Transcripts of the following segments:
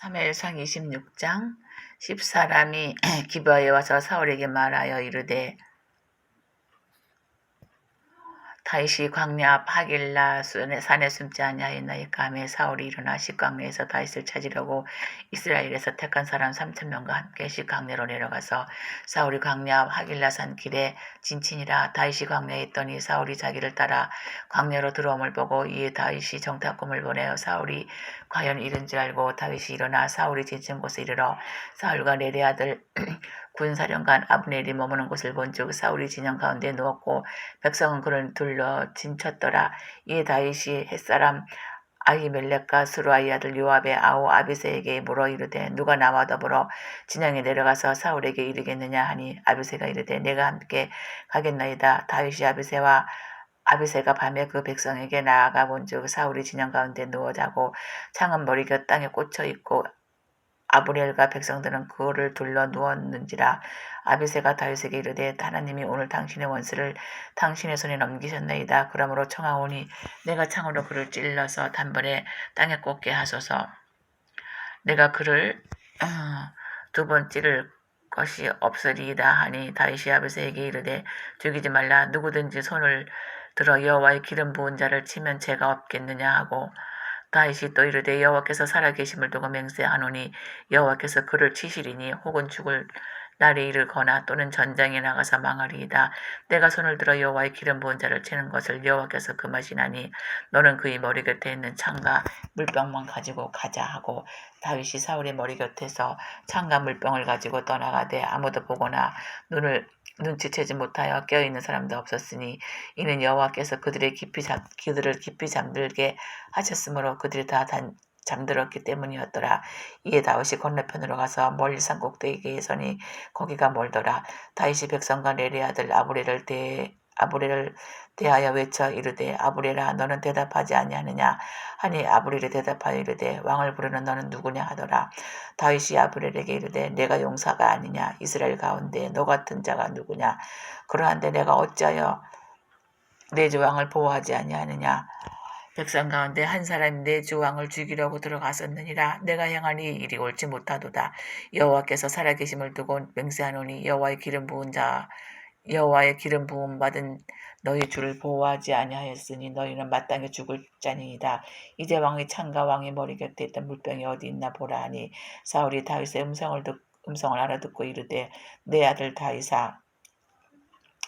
사무엘상 26장 10사람이 기브아에 와서 사울에게 말하여 이르되 다윗이 광야 순에- 산에 숨지 아니하였나이까 하며 사울이 일어나 식광야에서 다윗을 찾으려고 이스라엘에서 택한 사람 3천 명과 함께 식광야로 내려가서 사울이 광야 앞 하길라 산 길에 진친이라 다윗이 광야에 있더니 사울이 자기를 따라 광야로 들어옴을 보고 이에 다윗이 정탐꾼을 보내어 사울이 과연 이른 줄 알고 다윗이 일어나 사울이 진친 곳에 이르러 사울과 내레 아들 군사령관 아브넬이 머무는 곳을 본즉 사울이 진영 가운데 누웠고 백성은 그를 둘러 진쳤더라. 이에 다윗이 햇사람 아히멜렉과 스루아이 아들 요압의 아우 아비세에게 물어 이르되 누가 나와 더불어 진영에 내려가서 사울에게 이르겠느냐 하니 아비세가 이르되 내가 함께 가겠나이다. 다윗이 아비세와 아비세가 밤에 그 백성에게 나아가 본즉 사울이 진영 가운데 누워 자고 창은 머리가 땅에 꽂혀 있고 아브넬과 백성들은 그를 둘러 누웠는지라 아비세가 다윗에게 이르되 하나님이 오늘 당신의 원수를 당신의 손에 넘기셨나이다. 그러므로 청하오니 내가 창으로 그를 찔러서 단번에 땅에 꽂게 하소서. 내가 그를 어, 두번 찌를 것이 없으리이다 하니 다윗이 아비세에게 이르되 죽이지 말라 누구든지 손을 들어 여호와의 기름 부은 자를 치면 죄가 없겠느냐 하고 다윗이 또 이르되 여호와께서 살아계심을 두고 맹세하노니 여호와께서 그를 치시리니 혹은 죽을 날이 이르거나 또는 전장에 나가서 망하리이다. 내가 손을 들어 여호와의 기름 부은 자를 치는 것을 여호와께서 금하시나니 너는 그의 머리 곁에 있는 창과 물병만 가지고 가자 하고 다윗이 사울의 머리 곁에서 창과 물병을 가지고 떠나가되 아무도 보거나 눈을 눈치채지 못하여 깨어있는 사람도 없었으니 이는 여호와께서 그들의 깊이 잠, 그들을 깊이 잠들게 하셨으므로 그들이 다 단, 잠들었기 때문이었더라. 이에 다윗이 건너편으로 가서 멀리 산 꼭대기에 서니 거기가 멀더라. 다윗이 백성과 레리 아들 아브레를 대 아브레를 대하여 외쳐 이르되 아브레라 너는 대답하지 아니하느냐? 하니 아브렐이 대답하여 이르되 왕을 부르는 너는 누구냐 하더라. 다윗이 아브렐에게 이르되 내가 용사가 아니냐? 이스라엘 가운데 너 같은 자가 누구냐? 그러한데 내가 어찌하여 내 주 왕을 보호하지 아니하느냐? 백성 가운데 한 사람이 내 주 왕을 죽이려고 들어갔었느니라. 내가 행하니 이 일이 옳지 못하도다. 여호와께서 살아계심을 두고 맹세하노니 여호와의 기름 부은 자 여호와의 기름 부음 받은 너희 주를 보호하지 아니하였으니 너희는 마땅히 죽을 자니이다. 이제 왕의 창과 왕의 머리 곁에 있던 물병이 어디 있나 보라 하니 사울이 다윗의 음성을 듣 음성을 알아듣고 이르되 내 아들 다윗아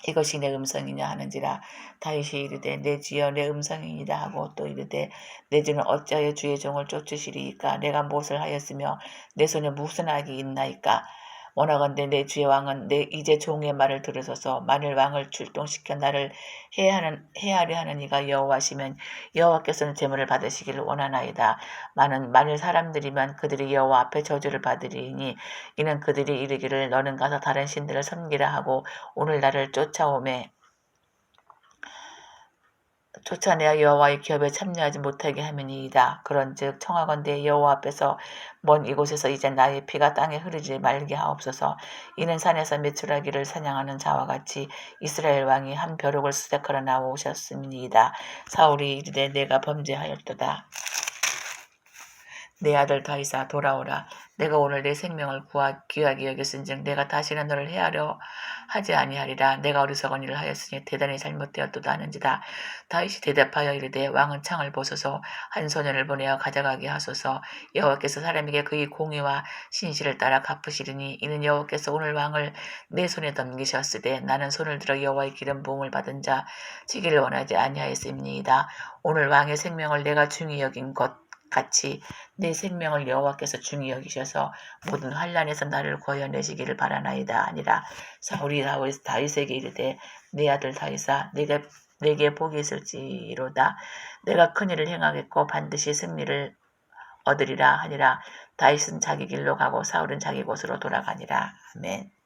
이것이 내 음성이냐 하는지라. 다윗이 이르되 내 주여 내 음성이니라 하고 또 이르되 내 주는 어찌하여 주의 종을 쫓으시리이까? 내가 무엇을 하였으며 내 손에 무슨 악이 있나이까 원하건대 내 주의 왕은 내 이제 종의 말을 들으소서 만일 왕을 출동시켜 나를 해하는 해하려 하는 이가 여호와시면 여호와께서는 제물을 받으시기를 원하나이다. 많은 만일 사람들이면 그들이 여호와 앞에 저주를 받으리니 이는 그들이 이르기를 너는 가서 다른 신들을 섬기라 하고 오늘 나를 쫓아오매 쫓아내어 여호와의 기업에 참여하지 못하게 함이니이다. 그런즉 청하건대 여호와 앞에서 먼 이곳에서 이제 나의 피가 땅에 흐르지 말게 하옵소서. 이는 산에서 메추라기를 사냥하는 자와 같이 이스라엘 왕이 한 벼룩을 수색하러 나오셨음이니이다. 사울이 이르되 내가 범죄하였도다. 내 아들 다이사 돌아오라. 내가 오늘 내 생명을 구하 귀하게 여겼은즉 내가 다시는 너를 해하려 하지 아니하리라. 내가 어리석은 일을 하였으니 대단히 잘못되었도다 하는지다. 다윗이 대답하여 이르되 왕은 창을 보소서 한 소년을 보내어 가져가게 하소서. 여호와께서 사람에게 그의 공의와 신실을 따라 갚으시리니 이는 여호와께서 오늘 왕을 내 손에 넘기셨으되 나는 손을 들어 여호와의 기름 부음을 받은 자 치기를 원하지 아니하였음니이다. 오늘 왕의 생명을 내가 중히 여긴 것 같이 내 생명을 여호와께서 중히 여기셔서 모든 환란에서 나를 구하내시기를 바라나이다 아니라. 사울이 다윗, 다윗에게 이르되 내 아들 다윗아 내게 내게 복이 있을지로다. 내가 큰 일을 행하겠고 반드시 승리를 얻으리라 하니라. 다윗은 자기 길로 가고 사울은 자기 곳으로 돌아가니라. 아멘